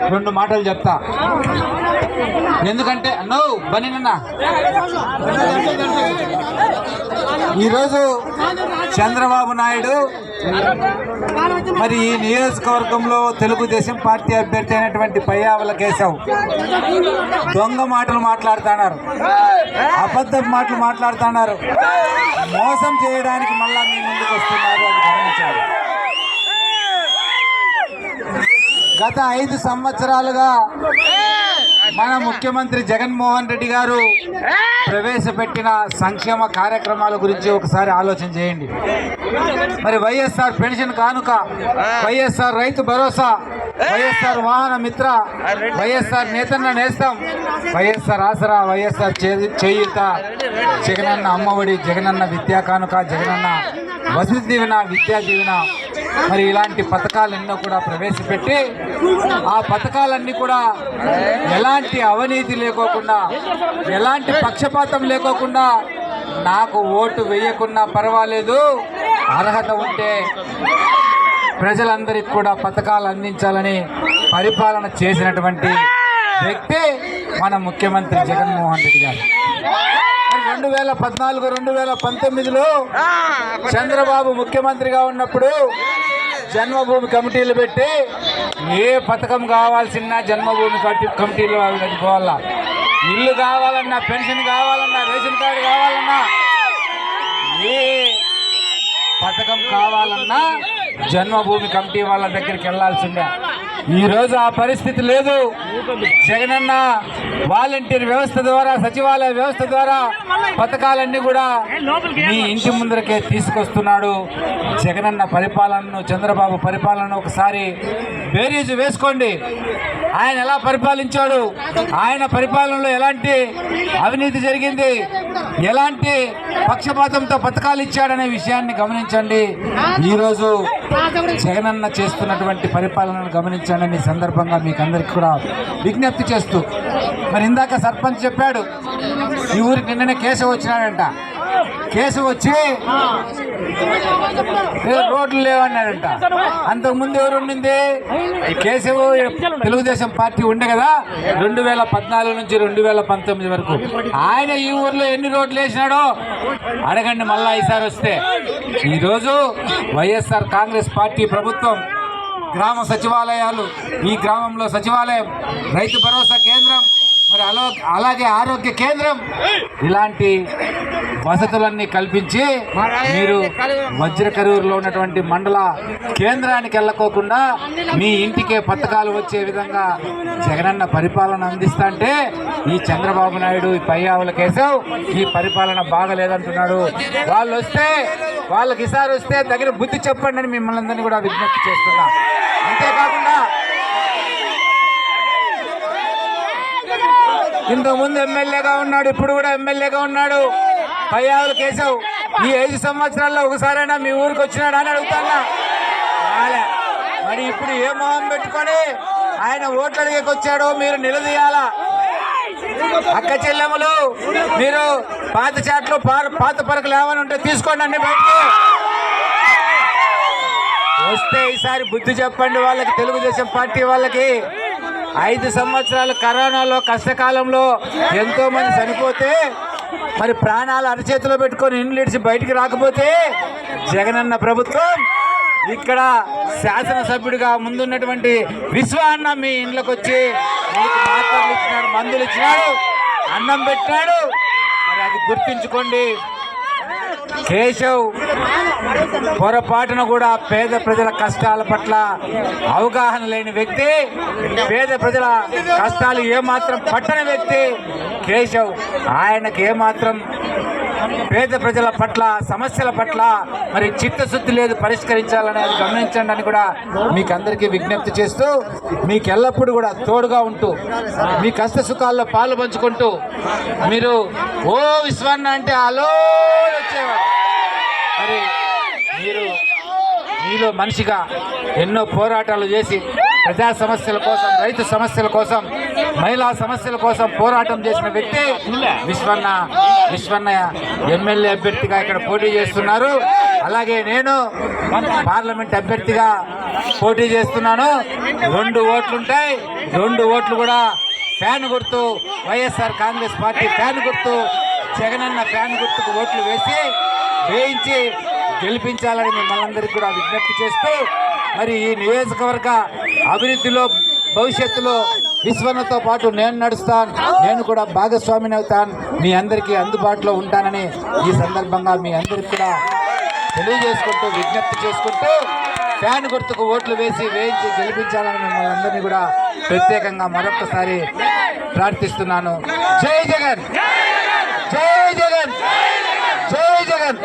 రెండు మాటలు చెప్తా. ఎందుకంటే నో బని ఈరోజు చంద్రబాబు నాయుడు మరి ఈ నియోజకవర్గంలో తెలుగుదేశం పార్టీ అభ్యర్థి అయినటువంటి పయ్యావల కేశవ్ దొంగ మాటలు మాట్లాడుతున్నారు. అబద్ధ మాటలు మాట్లాడుతున్నారు. మోసం చేయడానికి మళ్ళా మీ ముందుకు వస్తున్నారు అని గమనించారు గత ఐదు సంవత్సరాలుగా మన ముఖ్యమంత్రి జగన్మోహన్ రెడ్డి గారు ప్రవేశపెట్టిన సంక్షేమ కార్యక్రమాల గురించి ఒకసారి ఆలోచన చేయండి. మరి వైఎస్ఆర్ పెన్షన్ కానుక వైఎస్ఆర్ రైతు భరోసా వైఎస్ఆర్ వాహన మిత్ర వైఎస్ఆర్ నేతన్న నేస్తాం వైఎస్ఆర్ ఆసరా వైఎస్ఆర్ చే- చేయూత జగనన్న అమ్మఒడి జగనన్న విద్యా కానుక జగనన్న వసతి దీవెన విద్యా దీవెన మరి ఇలాంటి పథకాలు ఎన్నో కూడా ప్రవేశపెట్టి ఆ పథకాలన్నీ కూడా ఎలాంటి అవినీతి లేకోకుండా ఎలాంటి పక్షపాతం లేకోకుండా నాకు ఓటు వేయకున్నా పర్వాలేదు. అర్హత ఉంటే ప్రజలందరికీ కూడా పథకాలు అందించాలని పరిపాలన చేసినటువంటి వ్యక్తి మన ముఖ్యమంత్రి జగన్మోహన్ రెడ్డి గారు. రెండు వేల పద్నాలుగు రెండు వేల పంతొమ్మిదిలో చంద్రబాబు ముఖ్యమంత్రిగా ఉన్నప్పుడు జన్మభూమి కమిటీలు పెట్టి ఏ పథకం కావాల్సిన జన్మభూమి కమిటీ కమిటీలు పోవాలా ఇల్లు కావాలన్నా పెన్షన్ కావాలన్నా రేషన్ కార్డు కావాలన్నా ఏ పథకం కావాలన్నా జన్మభూమి కమిటీ వాళ్ళ దగ్గరికి వెళ్ళాల్సిందే. ఈరోజు ఆ పరిస్థితి లేదు. జగనన్న వాలంటీర్ వ్యవస్థ ద్వారా సచివాలయ వ్యవస్థ ద్వారా పథకాలన్నీ కూడా మీ ఇంటి ముందరకే తీసుకొస్తున్నాడు. జగనన్న పరిపాలనను చంద్రబాబు పరిపాలనను ఒకసారి బేరీజు వేసుకోండి. ఆయన ఎలా పరిపాలించాడు? ఆయన పరిపాలనలో ఎలాంటి అవినీతి జరిగింది? ఎలాంటి పక్షపాతంతో పథకాలు ఇచ్చాడనే విషయాన్ని గమనించండి. ఈరోజు జగనన్న చేస్తున్నటువంటి పరిపాలనను గమనించండి ఈ సందర్భంగా మీకు అందరికీ కూడా విజ్ఞప్తి చేస్తూ మరి ఇందాక సర్పంచ్ చెప్పాడు ఈ ఊరికి నిన్ననే కేసు వచ్చినాడంట. కేసు వచ్చి రోడ్లు లేవన్నాడంట అంతకుముందు ఎవరు ఉండింది? కేశవ్ తెలుగుదేశం పార్టీ ఉండే కదా రెండు వేల పద్నాలుగు నుంచి రెండు వేల పంతొమ్మిది వరకు. ఆయన ఈ ఊర్లో ఎన్ని రోడ్లు వేసినాడో అడగండి మళ్ళా ఈసారి వస్తే. ఈరోజు వైఎస్ఆర్ కాంగ్రెస్ పార్టీ ప్రభుత్వం గ్రామ సచివాలయాలు ఈ గ్రామంలో సచివాలయం రైతు భరోసా కేంద్రం మరి అలా అలాగే ఆరోగ్య కేంద్రం. ఇలాంటి వసతులన్నీ కల్పించి మీరు వజ్రకరూరులో ఉన్నటువంటి మండల కేంద్రానికి వెళ్ళకోకుండా మీ ఇంటికే పథకాలు వచ్చే విధంగా జగనన్న పరిపాలన అందిస్తా ఈ చంద్రబాబు నాయుడు ఈ పయ్యావుల కేశవ్ ఈ పరిపాలన బాగలేదంటున్నాడు. వాళ్ళు వస్తే వాళ్ళకి ఈసారి వస్తే తగిన బుద్ధి చెప్పండి అని మిమ్మల్ని అందరినీ కూడా విజ్ఞప్తి చేస్తున్నా. అంతేకాకుండా ఇంతకుముందు ఎమ్మెల్యేగా ఉన్నాడు ఇప్పుడు కూడా ఎమ్మెల్యేగా ఉన్నాడు. పయ్యావులు కేశవ్ ఈ ఐదు సంవత్సరాల్లో ఒకసారైనా మీ ఊరికి వచ్చినాడా అని అడుగుతానా మరి ఇప్పుడు ఏ మొహం పెట్టుకొని ఆయన ఓట్లు అడిగేకి వచ్చాడో మీరు నిలదీయాలా. అక్క చెల్లెములు మీరు పాత చాట్లు పాత పరకలు ఏమైనా ఉంటే తీసుకోండి అన్ని బయటకు. వస్తే ఈసారి బుద్ధి చెప్పండి వాళ్ళకి తెలుగుదేశం పార్టీ వాళ్ళకి. ఐదు సంవత్సరాలు కరోనాలో కష్టకాలంలో ఎంతో మంది చనిపోతే మరి ప్రాణాలు అరచేతిలో పెట్టుకొని ఇండ్లిడిచి బయటికి రాకపోతే జగనన్న ప్రభుత్వం ఇక్కడ శాసనసభ్యుడిగా ముందున్నటువంటి విశ్వ అన్న మీ ఇండ్లకు వచ్చి మీకు మాత్రలు ఇచ్చినాడు మందులు ఇచ్చినాడు అన్నం పెట్టాడు మరి అది గుర్తించుకోండి. కేశవ్ పొరపాటున కూడా పేద ప్రజల కష్టాల పట్ల అవగాహన లేని వ్యక్తి పేద ప్రజల కష్టాలు ఏమాత్రం పట్టని వ్యక్తి కేశవ్. ఆయనకు ఏమాత్రం పేద ప్రజల పట్ల సమస్యల పట్ల మరి చిత్తశుద్ధి లేదు పరిష్కరించాలనేది గమనించండి అని కూడా మీకు అందరికీ విజ్ఞప్తి చేస్తూ మీకు ఎల్లప్పుడూ కూడా తోడుగా ఉంటూ మీ కష్ట సుఖాల్లో పాలు పంచుకుంటూ మీరు ఓ విశ్వాన్న అంటే అలో వచ్చేవాడు మరి మీరు మీలో మనిషిగా ఎన్నో పోరాటాలు చేసి ప్రజా సమస్యల కోసం రైతు సమస్యల కోసం మహిళా సమస్యల కోసం పోరాటం చేసిన వ్యక్తి విశ్వన్న విశ్వన్న ఎమ్మెల్యే అభ్యర్థిగా ఇక్కడ పోటీ చేస్తున్నారు. అలాగే నేను పార్లమెంట్ అభ్యర్థిగా పోటీ చేస్తున్నాను. రెండు ఓట్లుంటాయి. రెండు ఓట్లు కూడా ఫ్యాన్ గుర్తు వైఎస్ఆర్ కాంగ్రెస్ పార్టీ ఫ్యాన్ గుర్తు జగనన్న ఫ్యాన్ గుర్తుకు ఓట్లు వేసి వేయించి గెలిపించాలని మిమ్మల్ని అందరికీ కూడా విజ్ఞప్తి చేస్తూ మరి ఈ నియోజకవర్గ అభివృద్ధిలో భవిష్యత్తులో విశ్వనతో పాటు నేను నడుస్తాను. నేను కూడా భాగస్వామిని అవుతాను. మీ అందరికీ అందుబాటులో ఉంటానని ఈ సందర్భంగా మీ అందరికి కూడా తెలియజేసుకుంటూ విజ్ఞప్తి చేసుకుంటూ ఫ్యాన్ గుర్తుకు ఓట్లు వేసి వేయించి గెలిపించాలని మిమ్మల్ని అందరినీ కూడా ప్రత్యేకంగా మరొకసారి ప్రార్థిస్తున్నాను. జై జగన్! జై జగన్! జై జగన్!